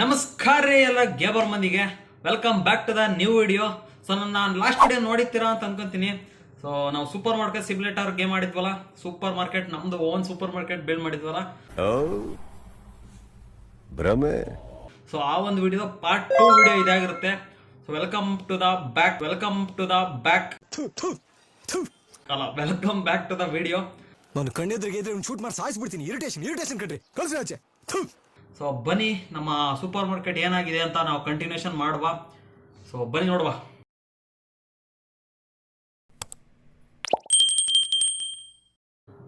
ನಮಸ್ಕಾರ ರೀ ಎಲ್ಲ ಗೇಬರ್ ಮಂದಿಗೆ. Welcome back to the new video so ನಾನು ಲಾಸ್ಟ್ ವಿಡಿಯೋ ನೋಡಿರ್ತೀರಾ ಅಂತ ಅನ್ಕೊಂತೀನಿ. ಸೊ ನಾವು ಸೂಪರ್ ಮಾರ್ಕೆಟ್ ಸಿಮ್ಯುಲೇಟರ್ ಗೇಮ್ ಆಡಿದ್ವಲ್ಲ ಸೂಪರ್ ಮಾರ್ಕೆಟ್ ನಮ್ದು ಓನ್ ಸೂಪರ್ ಮಾರ್ಕೆಟ್ ಬಿಲ್ಡ್ ಮಾಡಿದ್ವಲ್ಲ ಭ್ರಮೆ. ಸೊ ಆ ಒಂದು ವಿಡಿಯೋ ಪಾರ್ಟ್ ಟೂ ವಿಡಿಯೋ ಇದಾಗಿರುತ್ತೆ. So welcome to the back welcome to the back ಅಲ್ಲ welcome back to the video ನಾನು ಕಣ್ಣೆದ್ರಿಗೆ ಇದ್ರೆ ಶೂಟ್ ಮಾಡಿ ಸಾಯಿಸ್ಬಿಡ್ತೀನಿ. ಇರಿಟೇಷನ್ ಇರಿಟೇಷನ್ ಕಟ್ರಿ ಕಳ್ಸಿ ಆಚೆ. ಸೊ ಬನ್ನಿ, ನಮ್ಮ ಸೂಪರ್ ಮಾರ್ಕೆಟ್ ಏನಾಗಿದೆ ಅಂತ ನಾವು ಕಂಟಿನ್ಯೂಷನ್ ಮಾಡುವ. ಸೊ ಬನ್ನಿ ನೋಡುವ.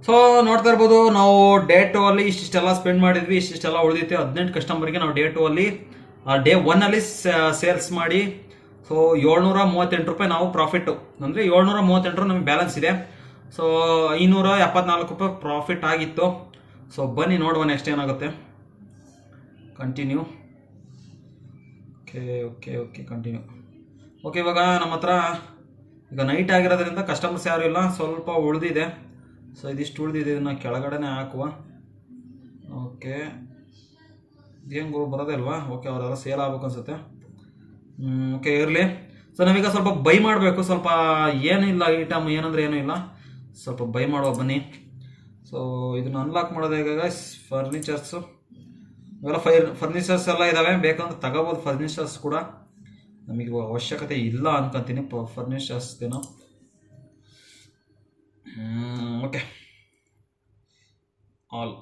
ಸೊ ನೋಡ್ತಾ ಇರ್ಬೋದು, ನಾವು ಡೇ ಟು ಅಲ್ಲಿ ಇಷ್ಟಿಷ್ಟೆಲ್ಲ ಸ್ಪೆಂಡ್ ಮಾಡಿದ್ವಿ, ಇಷ್ಟಿಷ್ಟೆಲ್ಲ ಉಳಿದಿತ್ತು. ಹದಿನೆಂಟು ಕಸ್ಟಮರ್ಗೆ ನಾವು ಡೇ ಟು ಅಲ್ಲಿ ಡೇ ಒನ್ ಅಲ್ಲಿ ಸೇಲ್ಸ್ ಮಾಡಿ. ಸೊ ಏಳ್ನೂರ ಮೂವತ್ತೆಂಟು ರೂಪಾಯಿ ನಾವು ಪ್ರಾಫಿಟ್ ಅಂದರೆ ಏಳ್ನೂರ ಮೂವತ್ತೆಂಟು ರೂಪಾಯಿ ನಮಗೆ ಬ್ಯಾಲೆನ್ಸ್ ಇದೆ. ಸೊ ಐನೂರ ಎಪ್ಪತ್ನಾಲ್ಕು ರೂಪಾಯಿ ಪ್ರಾಫಿಟ್ ಆಗಿತ್ತು. ಸೊ ಬನ್ನಿ ನೋಡುವ ನೆಕ್ಸ್ಟ್ ಏನಾಗುತ್ತೆ. Continue okay okay okay continue okay ಇವಾಗ ನಮ್ಮ ಹತ್ರ ಈಗ ನೈಟ್ ಆಗಿರೋದ್ರಿಂದ ಕಸ್ಟಮರ್ಸ್ ಯಾರು ಇಲ್ಲ, ಸ್ವಲ್ಪ ಉಳಿದಿದೆ. ಸೊ ಇದಿಷ್ಟು ಉಳಿದಿದೆ, ಇದನ್ನು ಕೆಳಗಡೆನೆ ಹಾಕುವ. ಓಕೆ ಗುರು ಬರೋದೇ ಅಲ್ವಾ? ಓಕೆ ಅವರೆಲ್ಲ ಸೇಲ್ ಆಗ್ಬೇಕು ಅನ್ಸುತ್ತೆ. ಓಕೆ ಇರಲಿ. ಸೊ ನಾವೀಗ ಸ್ವಲ್ಪ ಬೈ ಮಾಡಬೇಕು. ಸ್ವಲ್ಪ ಏನಿಲ್ಲ ಐಟಮ್ ಏನಂದ್ರೆ ಏನೂ ಇಲ್ಲ. ಸ್ವಲ್ಪ ಬೈ ಮಾಡುವ ಬನ್ನಿ. ಸೊ ಇದನ್ನ ಅನ್ಲಾಕ್ ಮಾಡೋದು ಹೇಗೆ ಫರ್ನಿಚರ್ಸು ಇವೆಲ್ಲ ಫೈ ಫರ್ನಿಚರ್ಸ್ ಎಲ್ಲ ಇದ್ದಾವೆ ಬೇಕಂದ್ರೆ ತಗೋಬೋದು. ಫರ್ನಿಚರ್ಸ್ ಕೂಡ ನಮಗೆ ಅವಶ್ಯಕತೆ ಇಲ್ಲ ಅನ್ಕೊಂತೀನಿ. ಫರ್ನಿಚರ್ಸ್ ದಿನ ಓಕೆ ಆಲ್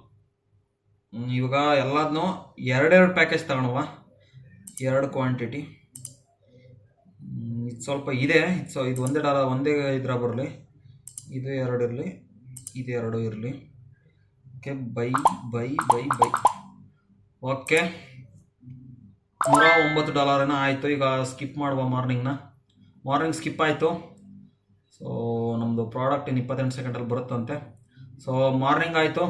ಇವಾಗ ಎಲ್ಲದನ್ನೂ ಎರಡೆರಡು ಪ್ಯಾಕೇಜ್ ತಗೊಳುವ ಎರಡು ಕ್ವಾಂಟಿಟಿ ಇದು ಸ್ವಲ್ಪ ಇದೆ. ಇದು ಸೊ, ಇದು ಒಂದೇ ಡಾಲ, ಒಂದೇ ಇದ್ರ ಬರಲಿ. ಇದು ಎರಡು ಇರಲಿ. ಇದು ಎರಡು ಇರಲಿ. Okay bye bye bye bye okay. ನೂರ ಒಂಬತ್ತು ಡಾಲರ್ ಏನೋ ಆಯಿತು. ಈಗ ಸ್ಕಿಪ್ ಮಾಡುವ ಮಾರ್ನಿಂಗ್ನ. ಮಾರ್ನಿಂಗ್ ಸ್ಕಿಪ್ ಆಯಿತು. ಸೊ ನಮ್ಮದು ಪ್ರಾಡಕ್ಟ್ ಇನ್ನು ಇಪ್ಪತ್ತೆಂಟು ಸೆಕೆಂಡಲ್ಲಿ ಬರುತ್ತಂತೆ. ಸೊ ಮಾರ್ನಿಂಗ್ ಆಯಿತು.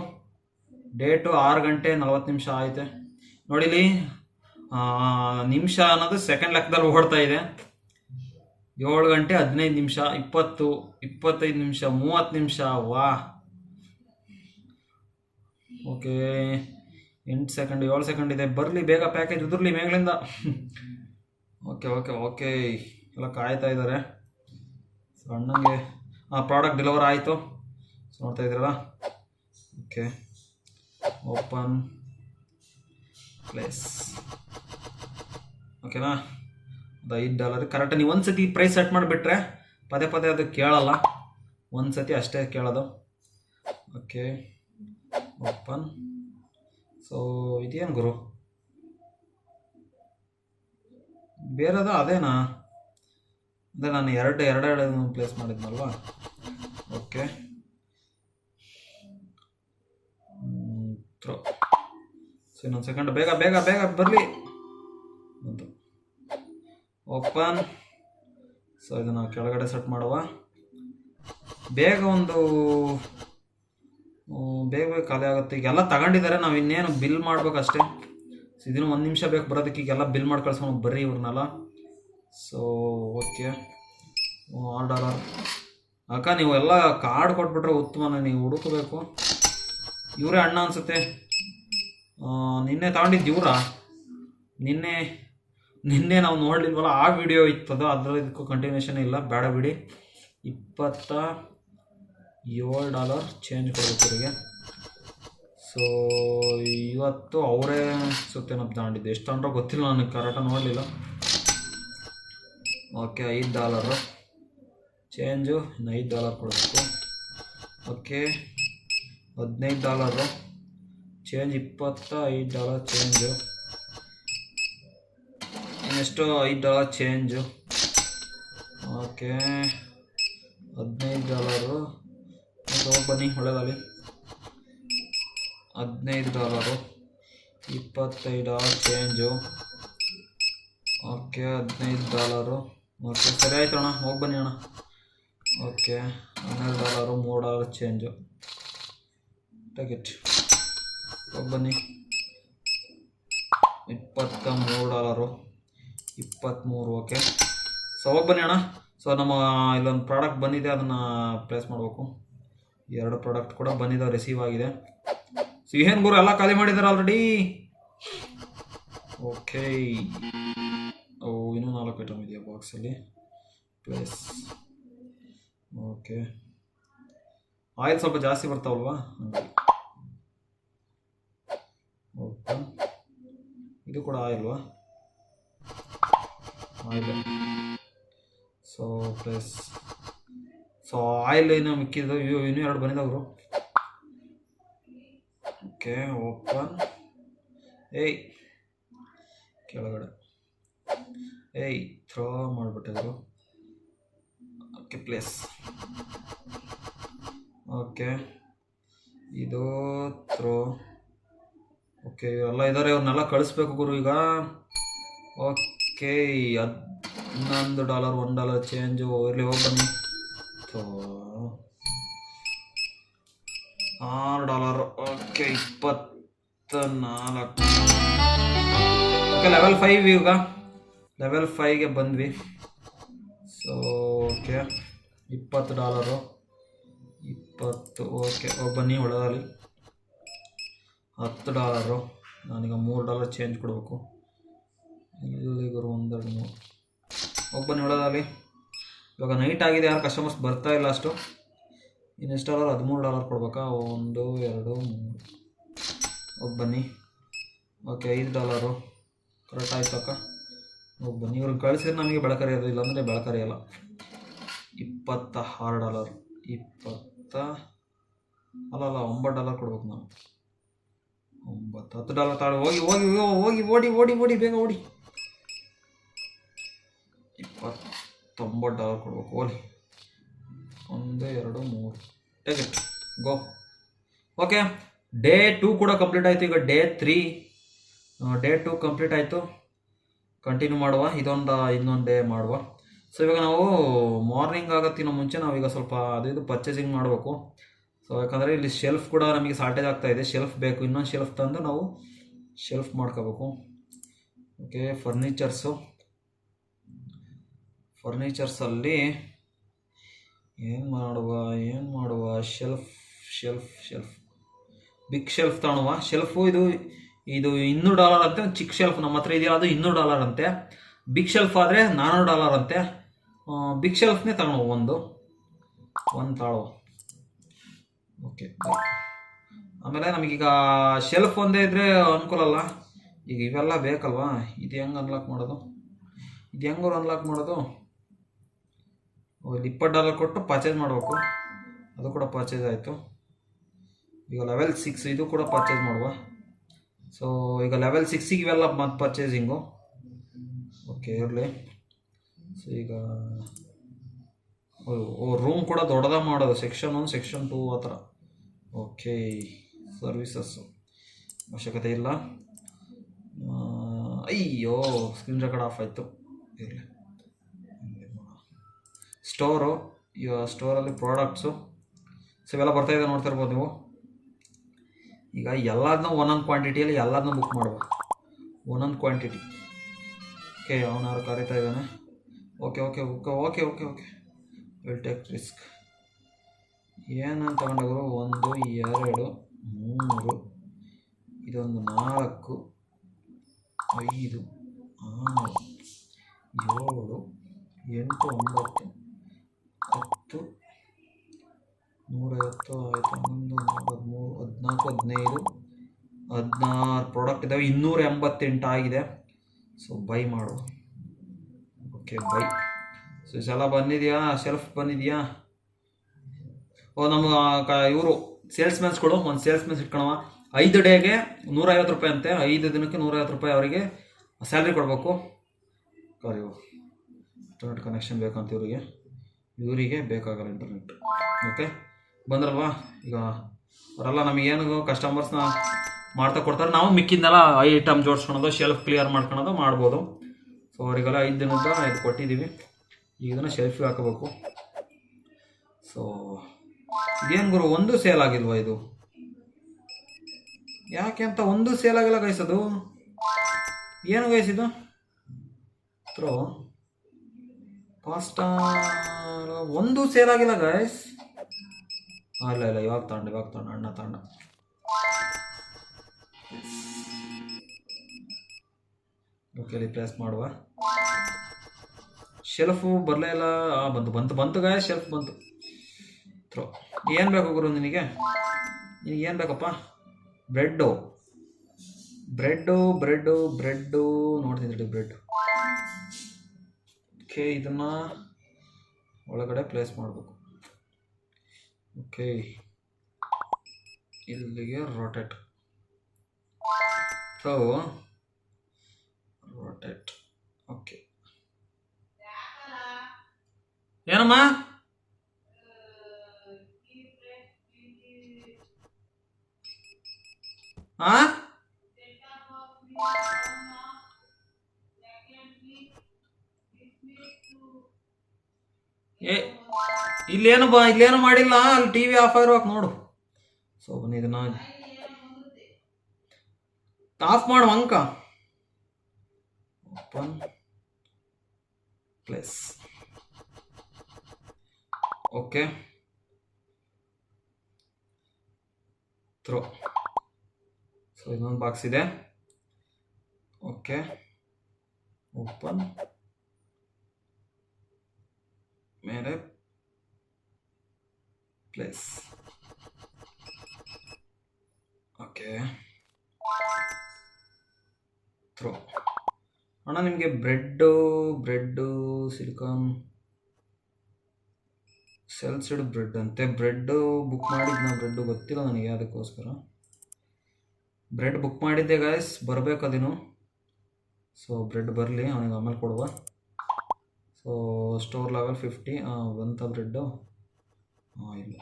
ಡೇಟು ಆರು ಗಂಟೆ ನಲ್ವತ್ತು ನಿಮಿಷ ಆಯಿತು. ನೋಡಿಲಿ ನಿಮಿಷ ಅನ್ನೋದು ಸೆಕೆಂಡ್ ಲೆಕ್ಕದಲ್ಲಿ ಓಡ್ತಾ ಇದೆ. ಏಳು ಗಂಟೆ ಹದಿನೈದು ನಿಮಿಷ, ಇಪ್ಪತ್ತು, ಇಪ್ಪತ್ತೈದು ನಿಮಿಷ, ಮೂವತ್ತು ನಿಮಿಷ, ವಾ. ಓಕೆ. ಎಂಟು ಸೆಕೆಂಡ್ ಏಳು ಸೆಕೆಂಡ್ ಇದೆ. ಬರಲಿ, ಬೇಗ ಪ್ಯಾಕೇಜ್ ಉದುರ್ಲಿ ಮೇಗಳಿಂದ ಓಕೆ ಓಕೆ ಓಕೆ ಎಲ್ಲ ಕಾಯ್ತಾ ಇದ್ದಾರೆ. ಸೊ ಅಣ್ಣಂಗೆ ಹಾಂ ಪ್ರಾಡಕ್ಟ್ ಡೆಲಿವರ್ ಆಯಿತು ನೋಡ್ತಾ ಇದ್ದೀರಲ್ಲ? ಓಕೆ ಓಪನ್ ಪ್ಲೇಸ್ ಓಕೆನಾ ಅದು ಐದು ಡಾಲರ್ ಕರೆಕ್ಟ್ ನೀವು ಒಂದು ಸತಿ ಪ್ರೈಸ್ ಸೆಟ್ ಮಾಡಿಬಿಟ್ರೆ ಪದೇ ಪದೇ ಅದು ಕೇಳಲ್ಲ. ಒಂದು ಸತಿ ಅಷ್ಟೇ ಕೇಳೋದು. ಓಕೆ ಓಪನ್ ಸೊ ಇದೇನು ಗುರು? ಬೇರೆದ ಅದೇನಾ? ಅಂದರೆ ನಾನು ಎರಡು ಎರಡೆರಡು ಪ್ಲೇಸ್ ಮಾಡಿದ್ನಲ್ವಾ? ಓಕೆ ಥ್ರೋ ಸೊ ಇನ್ನೊಂದು ಸೆಕೆಂಡ್ ಬೇಗ ಬೇಗ ಬೇಗ ಬರಲಿ. ಬಂತು. ಓಪನ್ ಸೊ ಇದನ್ನು ಕೆಳಗಡೆ ಸೆಟ್ ಮಾಡುವ. ಬೇಗ ಒಂದು ಬೇಗ ಬೇಗ ಖಾಲಿ ಆಗುತ್ತೆ. ಈಗೆಲ್ಲ ತಗೊಂಡಿದ್ದಾರೆ, ನಾವು ಇನ್ನೇನು ಬಿಲ್ ಮಾಡ್ಬೇಕಷ್ಟೇ ಇದನ್ನು ಒಂದು ನಿಮಿಷ ಬೇಕು ಬರೋದಕ್ಕೆ, ಈಗೆಲ್ಲ ಬಿಲ್ ಮಾಡಿ ಕಳ್ಸ್ಕೊಂಡು ಬರ್ರಿ ಇವ್ರನ್ನೆಲ್ಲ. ಸೊ ಓಕೆ ಆರ್ಡರ್ ಅಕ್ಕ, ನೀವು ಎಲ್ಲ ಕಾರ್ಡ್ ಕೊಟ್ಬಿಟ್ರೆ ಉತ್ತಮನ, ನೀವು ಹುಡುಕಬೇಕು. ಇವರೇ ಅಣ್ಣ ಅನ್ಸುತ್ತೆ. ನಿನ್ನೆ ತಗೊಂಡಿದ್ದು ಇವರಾ? ನಿನ್ನೆ ನಿನ್ನೆ ನಾವು ನೋಡಲಿಲ್ವಲ್ಲ, ಆ ವಿಡಿಯೋ ಇತ್ತದು. ಅದರ ಇದಕ್ಕೂ ಕಂಟಿನ್ಯೂಷನ್ ಇಲ್ಲ, ಬೇಡ ಬಿಡಿ. ಇಪ್ಪತ್ತ ಏಳು ಡಾಲರ್ ಚೇಂಜ್ ಕೊಡ್ಬೇಕು ಇವರಿಗೆ ಸೊ ಇವತ್ತು ಅವರೇ ಸುತ್ತೇನಪ್ಪ ತಗೊಂಡಿದ್ದು. ಎಷ್ಟು ತಗೊಂಡ್ರೋ ಗೊತ್ತಿಲ್ಲ ನನಗೆ ಕರೆಕ್ಟಾಗಿ ನೋಡಲಿಲ್ಲ. ಓಕೆ ಐದು ಡಾಲರು. ಚೇಂಜು ಇನ್ನು ಐದು ಡಾಲರ್ ಕೊಡಬೇಕು. ಓಕೆ ಹದಿನೈದು ಡಾಲರು. ಚೇಂಜ್ ಇಪ್ಪತ್ತ ಐದು ಡಾಲರ್ ಚೇಂಜು ಇನ್ನೆಷ್ಟು ಐದು ಡಾಲರ್ ಚೇಂಜು ಓಕೆ ಹದಿನೈದು ಡಾಲರು. ಹೋಗಿ ಬನ್ನಿ, ಒಳ್ಳೆದಾಗಲಿ. ಹದಿನೈದು ಡಾಲರು ಇಪ್ಪತ್ತೈದು ಡಾಲರ್ ಚೇಂಜು ಓಕೆ ಹದಿನೈದು ಡಾಲರು ಓಕೆ ಸರಿ ಆಯ್ತು ಅಣ್ಣ, ಹೋಗಿ ಬನ್ನಿ ಅಣ್ಣ. ಓಕೆ ಹನ್ನೆರಡು ಡಾಲರು ಮೂರು ಡಾಲರ್ ಚೇಂಜು ಟಿಕೆಟ್ ಹೋಗಿ ಬನ್ನಿ. ಇಪ್ಪತ್ತ ಮೂರು ಡಾಲರು ಇಪ್ಪತ್ತ್ಮೂರು ಓಕೆ ಸೊ ಹೋಗಿ ಬನ್ನಿ ಅಣ್ಣ. ಸೊ ನಮ್ಮ ಇಲ್ಲೊಂದು ಪ್ರಾಡಕ್ಟ್ ಬಂದಿದೆ, ಅದನ್ನು ಪ್ಲೇಸ್ ಮಾಡಬೇಕು. ಎರಡು ಪ್ರಾಡಕ್ಟ್ ಕೂಡ ಬಂದಿದ್ದಾವೆ ರಿಸೀವ್ ಆಗಿದೆ. ಸಿಹೇನ್ ಗುರು ಎಲ್ಲ ಖಾಲಿ ಮಾಡಿದ್ದಾರೆ ಆಲ್ರೆಡಿ ಓಕೆ ಓ, ಇನ್ನೂ ನಾಲ್ಕು ಐಟಮ್ ಇದೆಯಾ ಬಾಕ್ಸಲ್ಲಿ ಪ್ಲಸ್ ಓಕೆ ಆಯಿಲ್ ಸ್ವಲ್ಪ ಜಾಸ್ತಿ ಬರ್ತಾವಲ್ವಾ? ಓಕೆ ಇದು ಕೂಡ ಆಯಿಲ್ವಾ oil. So plus so oil ಏನು ಮಿಕ್ಕಿದ್ದು, ಇವು ಇನ್ನೂ ಎರಡು ಬಂದಿದ್ದವರು ಓಕೆ ಓಪನ್ ಏಯ್, ಕೆಳಗಡೆ. ಏಯ್ ಥ್ರೋ ಮಾಡಿಬಿಟ್ಟಿದ್ರು ಓಕೆ ಪ್ಲೇಸ್ ಓಕೆ ಇದು ಥ್ರೋ ಓಕೆ ಇವೆಲ್ಲ ಇದ್ದಾರೆ ಇವ್ರನ್ನೆಲ್ಲ ಕಳಿಸ್ಬೇಕು ಗುರು ಈಗ. ಓಕೆ ಹನ್ನೊಂದು ಡಾಲರ್ ಒನ್ ಡಾಲರ್ ಚೇಂಜು ಇರಲಿ ಹೋಗಿ ಬನ್ನಿ. ಆರು ಡಾಲರ್. ಓಕೆ ಇಪ್ಪತ್ತ ನಾಲ್ಕು ಓಕೆ ಲೆವೆಲ್ ಫೈವ್ ಈಗ. ಲೆವೆಲ್ ಫೈವ್ಗೆ ಬಂದ್ವಿ. ಸೊ ಓಕೆ, ಇಪ್ಪತ್ತು ಡಾಲರು. ಇಪ್ಪತ್ತು, ಓಕೆ ಬನ್ನಿ ಒಳಗಲ್ಲಿ ಹತ್ತು ಡಾಲರು. ನಾನೀಗ ಮೂರು ಡಾಲರ್ ಚೇಂಜ್ ಕೊಡಬೇಕು. ಇಲ್ಲಿಗರು ಒಂದೆರಡು ಮೂರು. ಹೋಗಿ ಬನ್ನಿ ಒಳಗಲ್ಲಿ ಇವಾಗ ನೈಟ್ ಆಗಿದೆ ಯಾರು ಕಸ್ಟಮರ್ಸ್ ಬರ್ತಾ ಇಲ್ಲ ಅಷ್ಟು. ಇನ್ನೆಷ್ಟು ಡಾಲರ್ ಹದಿಮೂರು ಡಾಲರ್ ಕೊಡ್ಬೇಕಾ? ಒಂದು, ಎರಡು, ಮೂರು. ಹೋಗಿ ಬನ್ನಿ. ಓಕೆ, ಐದು ಡಾಲರು ಕರೆಕ್ಟ್ ಆಯ್ತು ಅಕ್ಕ. ಹೋಗಿ ಬನ್ನಿ. ಇವ್ರಿಗೆ ಕಳಿಸಿದ್ರೆ ನಮಗೆ ಬೆಳಕರಿಯೋದು ಇಲ್ಲಾಂದರೆ ಬೆಳಕರಿಯಲ್ಲ ಇಪ್ಪತ್ತ ಆರು ಡಾಲರ್ ಇಪ್ಪತ್ತ ಅಲ್ಲ ಅಲ್ಲ ಒಂಬತ್ತು ಡಾಲರ್ ಕೊಡ್ಬೇಕು ನಾವು. ಒಂಬತ್ತು, ಹತ್ತು ಡಾಲರ್ ತಾಳು. ಹೋಗಿ ಹೋಗಿ ಹೋಗಿ ಓಡಿ ಓಡಿ ಓಡಿ, ಬೇಗ ಓಡಿ. ಇಪ್ಪತ್ತೊಂಬತ್ತು ಡಾಲರ್ ಕೊಡ್ಬೇಕು, ಓಲಿ. ಒಂದು, ಎರಡು, ಮೂರು. Take go okay day two ಕೂಡ ಕಂಪ್ಲೀಟ್ ಆಯಿತು. ಈಗ day three day two complete ಆಯಿತು. ಕಂಟಿನ್ಯೂ ಮಾಡುವ. ಇದೊಂದು, ಇನ್ನೊಂದು ಡೇ ಮಾಡುವ. ಸೊ ಇವಾಗ ನಾವು ಮಾರ್ನಿಂಗ್ ಆಗೋತ್ತಿನ ಮುಂಚೆ ನಾವೀಗ ಸ್ವಲ್ಪ ಅದು ಇದು ಪರ್ಚೇಸಿಂಗ್ ಮಾಡಬೇಕು. ಸೊ ಯಾಕಂದರೆ ಇಲ್ಲಿ ಶೆಲ್ಫ್ ಕೂಡ ನಮಗೆ ಶಾರ್ಟೇಜ್ ಆಗ್ತಾ ಇದೆ. ಶೆಲ್ಫ್ ಬೇಕು. ಇನ್ನೊಂದು ಶೆಲ್ಫ್ ತಂದು ನಾವು ಶೆಲ್ಫ್ ಮಾಡ್ಕೋಬೇಕು. ಓಕೆ ಫರ್ನಿಚರ್ಸು ಫರ್ನಿಚರ್ಸಲ್ಲಿ ಏನು ಮಾಡುವ ಏನು ಮಾಡುವ? Shelf shelf shelf big shelf ತಗೊಳುವ shelf ಇದು ಇದು ಇನ್ನೂರು ಡಾಲರ್ ಅಂತೆ ಚಿಕ್ಕ ಶೆಲ್ಫ್ ನಮ್ಮ ಹತ್ರ ಇದೆಯಲ್ಲ, ಅದು ಇನ್ನೂರು ಡಾಲರ್ ಅಂತೆ. ಬಿಗ್ ಶೆಲ್ಫ್ ಆದರೆ ನಾನ್ನೂರು ಡಾಲರ್ ಅಂತೆ. ಬಿಗ್ ಶೆಲ್ಫ್ನೇ ತಗೊಳುವ ಒಂದು. ಒಂದು ತಾಳು ಓಕೆ ಆಮೇಲೆ ನಮಗೀಗ ಶೆಲ್ಫ್ ಒಂದೇ ಇದ್ದರೆ ಅನುಕೂಲ ಅಲ್ಲ. ಈಗ ಇವೆಲ್ಲ ಬೇಕಲ್ವಾ? ಇದು ಹೆಂಗೆ ಅನ್ಲಾಕ್ ಮಾಡೋದು? ಇದು ಹೆಂಗವ್ರು ಅನ್ಲಾಕ್ ಮಾಡೋದು? ಒಂದು ಇಪ್ಪತ್ತು ಡಾಲರ್ ಕೊಟ್ಟು ಪರ್ಚೇಸ್ ಮಾಡಬೇಕು. ಅದು ಕೂಡ ಪರ್ಚೇಸ್ ಆಯಿತು. ಈಗ ಲೆವೆಲ್ ಸಿಕ್ಸ್ ಇದು ಕೂಡ ಪರ್ಚೇಸ್ ಮಾಡುವ. ಸೊ ಈಗ ಲೆವೆಲ್ ಸಿಕ್ಸಿಗೆ ಇವೆಲ್ಲ ಮತ್ತು ಪರ್ಚೇಸಿಂಗು ಓಕೆ ಇರಲಿ. ಸೊ ಈಗ ರೂಮ್ ಕೂಡ ದೊಡ್ಡದಾಗ ಮಾಡೋದು ಸೆಕ್ಷನ್ ಒನ್ ಸೆಕ್ಷನ್ ಟೂ ಆ ಥರ. ಓಕೆ ಸರ್ವಿಸಸ್ಸು ಅವಶ್ಯಕತೆ ಇಲ್ಲ. ಅಯ್ಯೋ ಸ್ಕ್ರೀನ್ ರೆಕಾರ್ಡ್ ಆಫ್ ಆಯಿತು. ಇರಲಿ. ಸ್ಟೋರು ಸ್ಟೋರಲ್ಲಿ ಪ್ರಾಡಕ್ಟ್ಸು ಸೊ ಇವೆಲ್ಲ ಬರ್ತಾ ಇದೆ ನೋಡ್ತಾ ಇರ್ಬೋದು ನೀವು. ಈಗ ಎಲ್ಲದನ್ನ ಒಂದೊಂದು ಕ್ವಾಂಟಿಟಿಯಲ್ಲಿ ಎಲ್ಲದನ್ನೂ ಬುಕ್ ಮಾಡುವ ಒಂದೊಂದು ಕ್ವಾಂಟಿಟಿ. ಓಕೆ ಅವನಾರು ಕರೀತಾ ಇದ್ದಾನೆ. Okay okay okay okay okay okay will take risk ಏನಂತ ತಗೊಂಡಿದ್ರು ಒಂದು, ಎರಡು, ಮೂರು, ಇದೊಂದು ನಾಲ್ಕು, ಐದು, ಆರು, ಏಳು, ಎಂಟು, ಒಂಬತ್ತು ಹತ್ತು. ನೂರೈವತ್ತು ಆಯಿತು, ಹನ್ನೊಂದು ಹದಿಮೂರು ಹದಿನಾಲ್ಕು, ಹದಿನೈದು, ಹದಿನಾರು ಪ್ರಾಡಕ್ಟ್ ಇದ್ದಾವೆ ಇನ್ನೂರ ಎಂಬತ್ತೆಂಟು ಆಗಿದೆ. ಸೊ ಬೈ ಮಾಡು. ಓಕೆ ಬೈ ಸೊ ಸಲ ಬಂದಿದೆಯಾ? ಶೆಲ್ಫ್ ಬಂದಿದೆಯಾ? ಓ, ನಮ್ಮ, ಕ, ಇವರು ಸೇಲ್ಸ್ಮೆನ್ಸ್ಗಳು ಒಂದು ಸೇಲ್ಸ್ಮೆನ್ಸ್ ಇಟ್ಕೊಳವ ಐದು ಡೇಗೆ ನೂರೈವತ್ತು ರೂಪಾಯಿ ಅಂತೆ. ಐದು ದಿನಕ್ಕೆ ನೂರೈವತ್ತು ರೂಪಾಯಿ ಅವರಿಗೆ ಸ್ಯಾಲ್ರಿ ಕೊಡಬೇಕು. ಇಂಟರ್ನೆಟ್ ಕನೆಕ್ಷನ್ ಬೇಕಂತ ಇವರಿಗೆ. ಇವರಿಗೆ ಬೇಕಾಗಲ್ಲ ಇಂಟರ್ನೆಟ್ ಓಕೆ ಬಂದ್ರಲ್ವಾ? ಈಗ ಅವರೆಲ್ಲ ನಮಗೇನು ಕಸ್ಟಮರ್ಸ್ನ ಮಾಡ್ತಾ ಕೊಡ್ತಾರೆ. ನಾವು ಮಿಕ್ಕಿಂದೆಲ್ಲ ಐಟಮ್ ಜೋಡಿಸ್ಕೊಳೋದು ಶೆಲ್ಫ್ ಕ್ಲಿಯರ್ ಮಾಡ್ಕೊಳೋದು ಮಾಡ್ಬೋದು. ಸೊ ಅವರಿಗೆಲ್ಲ ಐದು ದಿನದ ಇದು ಕೊಟ್ಟಿದ್ದೀವಿ. ಈಗ ಶೆಲ್ಫಿಗೆ ಹಾಕಬೇಕು. ಸೊ ಇದೇನು ಗುರು, ಒಂದು ಸೇಲ್ ಆಗಿಲ್ವಾ ಇದು? ಯಾಕೆ ಅಂತ ಒಂದು ಸೇಲ್ ಆಗಿಲ್ಲ ಗೈಸ್ ಅದು. ಏನು ಗೈಸಿದು ಇದು? ಪಾಸ್ಟಾ ಒಂದು ಸೇಲ್ ಆಗಿಲ್ಲ ಗೈಸ್ ಇಲ್ಲ ಇಲ್ಲ, ಇವಾಗ ತಗೊಂಡು ಇವಾಗ ತಗೊಂಡು, ಅಣ್ಣ ತಗೊಂಡ. ಓಕೆ ಮಾಡುವ. ಶೆಲ್ಫು ಬರಲೇ ಇಲ್ಲ. ಬಂತು ಬಂತು ಬಂತು ಗಾಯ ಶೆಲ್ಫ್ ಬಂತು. ಥ್ರೋ ಏನು ಬೇಕು ಗುರು ನಿನಗೆ? ನಿನಗೆ ಏನು ಬೇಕಪ್ಪ? ಬ್ರೆಡ್ಡು ಬ್ರೆಡ್ಡು ಬ್ರೆಡ್ಡು ಬ್ರೆಡ್ಡು ನೋಡ್ತೀನಿ ಬ್ರೆಡ್ ಓಕೆ ಇದನ್ನು ಒಳಗಡೆ ಪ್ಲೇಸ್ ಮಾಡಬೇಕು. ಓಕೆ ಇಲ್ಲಿಗೆ ರೊಟೆಟ್ ಸೊ ರೊಟೆಟ್ ಓಕೆ ಏನಮ್ಮ? ಆ? ಏ, ಇಲ್ಲೇನು ಬಾ, ಇಲ್ಲೇನು ಮಾಡಿಲ್ಲ, ಅಲ್ಲಿ ಟಿ ವಿ ಆಫ್ ಆಗಿರುವಾಗ ನೋಡು. ಸೊ ಬನ್ನಿ ಇದನ್ನ ಆಫ್ ಮಾಡು ಅಂಕ. Open plus okay throw so ಇನ್ನೊಂದು ಬಾಕ್ಸ್ ಇದೆ. ಓಕೆ ಓಪನ್ ಮೇಲೆ ಪ್ಲೇಸ್ ಓಕೆ ಥ್ರೋ ಅಣ್ಣ, ನಿಮಗೆ bread bread, silicon, sliced bread ಅಂತೆ. ಬ್ರೆಡ್ಡು ಬುಕ್ ಮಾಡಿದ್ದು ನಾವು ಬ್ರೆಡ್ಡು ಗೊತ್ತಿಲ್ಲ ನನಗೆ ಅದಕ್ಕೋಸ್ಕರ. ಬ್ರೆಡ್ ಬುಕ್ ಮಾಡಿದ್ದೆ ಗಾಯ್ಸ್ ಬರಬೇಕು ಅದೇನು ಸೊ ಬ್ರೆಡ್ ಬರಲಿ, ಅವನಿಗೆ ಆಮೇಲೆ ಕೊಡುವ. ಸೊ ಸ್ಟೋರ್ ಲೆವೆಲ್ ಫಿಫ್ಟಿ ಬಂತ ಬ್ರೆಡ್ಡು ಹಾಂ ಇಲ್ಲ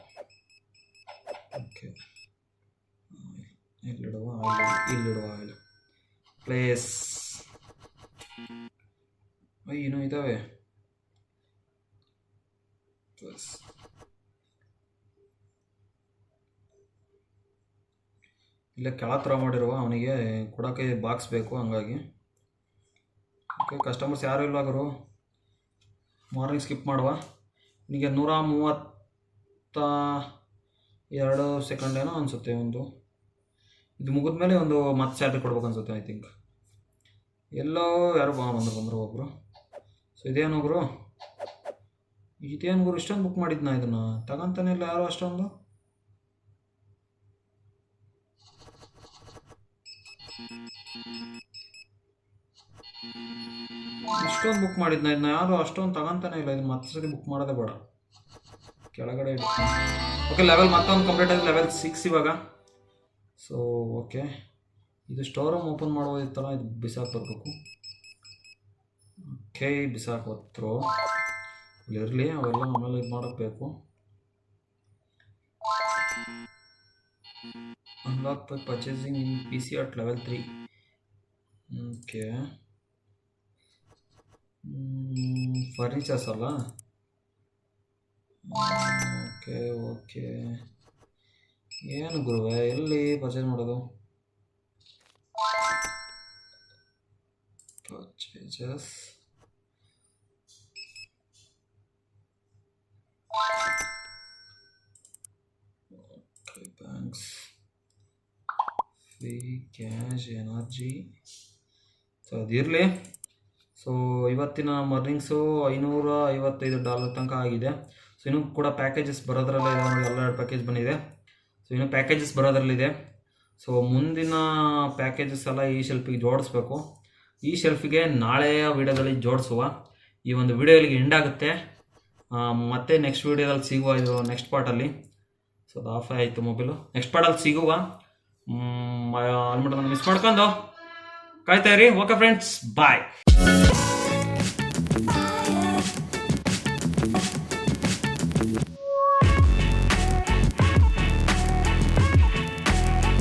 ಓಕೆ ಇಲ್ಲಿಡುವ ಆಯಿಲ್ ಇಲ್ಲಿಡುವ ಆಯಿಲ್ ಪ್ಲೇಸ್ ಏನೋ ಇದ್ದಾವೆ ಪ್ಲಸ್ ಇಲ್ಲೇ ಕೆಳ ಥರ ಮಾಡಿರುವ ಅವನಿಗೆ ಕೊಡೋಕ್ಕೆ ಬಾಕ್ಸ್ ಬೇಕು ಹಂಗಾಗಿ. ಓಕೆ ಕಸ್ಟಮರ್ಸ್ ಯಾರು ಇಲ್ಲ ಗುರು? ಮಾರ್ನಿಂಗ್ ಸ್ಕಿಪ್ ಮಾಡುವ. ನಿಮಗೆ ನೂರ ಮೂವತ್ತ ಎರಡು ಸೆಕೆಂಡ್ ಏನೋ ಅನಿಸುತ್ತೆ ಒಂದು. ಇದು ಮುಗಿದ ಮೇಲೆ ಒಂದು ಮತ್ತೆ ಸ್ಯಾಲ್ರಿ ಕೊಡ್ಬೇಕು ಅನಿಸುತ್ತೆ ಐ ಥಿಂಕ್ ಎಲ್ಲೋ ಯಾರೋ ಬಾ ಬಂದರು ಬಂದರು ಒಬ್ಬರು ಸೊ ಇದೇನು ಗುರು? ಇದೇನು ಗುರು? ಇಷ್ಟೊಂದು ಬುಕ್ ಮಾಡಿದ್ನಾ ಇದನ್ನು. ತಗೊಂತಾನೆ ಇಲ್ಲ ಯಾರು ಅಷ್ಟೊಂದು? ಇಷ್ಟೊಂದು ಬುಕ್ ಮಾಡಿದ್ನ ಇದನ್ನ ಯಾರು ಅಷ್ಟೊಂದು ತಗೊಂತಾನೆ ಇಲ್ಲ ಇದು ಮತ್ತೆ ಸರಿ ಬುಕ್ ಮಾಡೋದೇ ಬೇಡ. ಕೆಳಗಡೆ ಓಕೆ ಲೆವೆಲ್ ಮತ್ತೊಂದು ಕಂಪ್ಲೀಟ್ ಆಗಿದೆ ಲೆವೆಲ್ ಸಿಕ್ಸ್ ಇವಾಗ. ಸೊ ಓಕೆ ಇದು ಸ್ಟೋರ್ ರೂಮ್ ಓಪನ್ ಮಾಡೋದಿತ್ತಲ್ಲ ಇದು ಬಿಸಾಕ್ ಬರಬೇಕು. ಓಕೆ ಬಿಸಾಕ್ ಹೊತ್ತರು ಇರಲಿ, ಅವೆಲ್ಲ ಆಮೇಲೆ ಇದು ಮಾಡೋಕೆ ಬೇಕು. Unlock purchasing in P C at level three okay furnitures ಅಲ್ಲ ಓಕೆ ಓಕೆ. ಏನು ಗುರುವೆ, ಎಲ್ಲಿ ಪರ್ಚೇಸ್ ಮಾಡೋದು? Purchases okay thanks free cash energy so ಅದಿರಲಿ ಸೊ ಇವತ್ತಿನ ಮರ್ನಿಂಗ್ಸು ಐನೂರ ಐವತ್ತೈದು ಡಾಲರ್ ತನಕ ಆಗಿದೆ. ಸೊ ಇನ್ನೂ ಕೂಡ ಪ್ಯಾಕೇಜಸ್ ಬರೋದ್ರಲ್ಲೇ ಎಲ್ಲ ಪ್ಯಾಕೇಜ್ ಬಂದಿದೆ. ಸೊ ಇನ್ನೂ ಪ್ಯಾಕೇಜಸ್ ಬರೋದ್ರಲ್ಲಿದೆ ಸೊ ಮುಂದಿನ ಪ್ಯಾಕೇಜಸ್ ಎಲ್ಲ ಈ ಶೆಲ್ಫಿಗೆ ಜೋಡಿಸ್ಬೇಕು. ಈ ಶೆಲ್ಫಿಗೆ ನಾಳೆಯ ವೀಡಿಯೋದಲ್ಲಿ ಜೋಡಿಸುವ ಈ ಒಂದು ವಿಡಿಯೋ ಇಲ್ಲಿಗೆ ಎಂಡ್ ಆಗುತ್ತೆ ಮತ್ತೆ ನೆಕ್ಸ್ಟ್ ವೀಡಿಯೋದಲ್ಲಿ ಸಿಗುವ ಇದು ನೆಕ್ಸ್ಟ್ ಪಾರ್ಟಲ್ಲಿ ಸೊ ಅದು ಆಫ್ ಆಯಿತು ಮೊಬೈಲು ನೆಕ್ಸ್ಟ್ ಪಾರ್ಟಲ್ಲಿ ಸಿಗುವ. ಅನ್ಬಿಟ್ಟು ಮಿಸ್ ಮಾಡ್ಕೊಂಡು ಕಾಯ್ತಾ ಇರಿ. Okay friends bye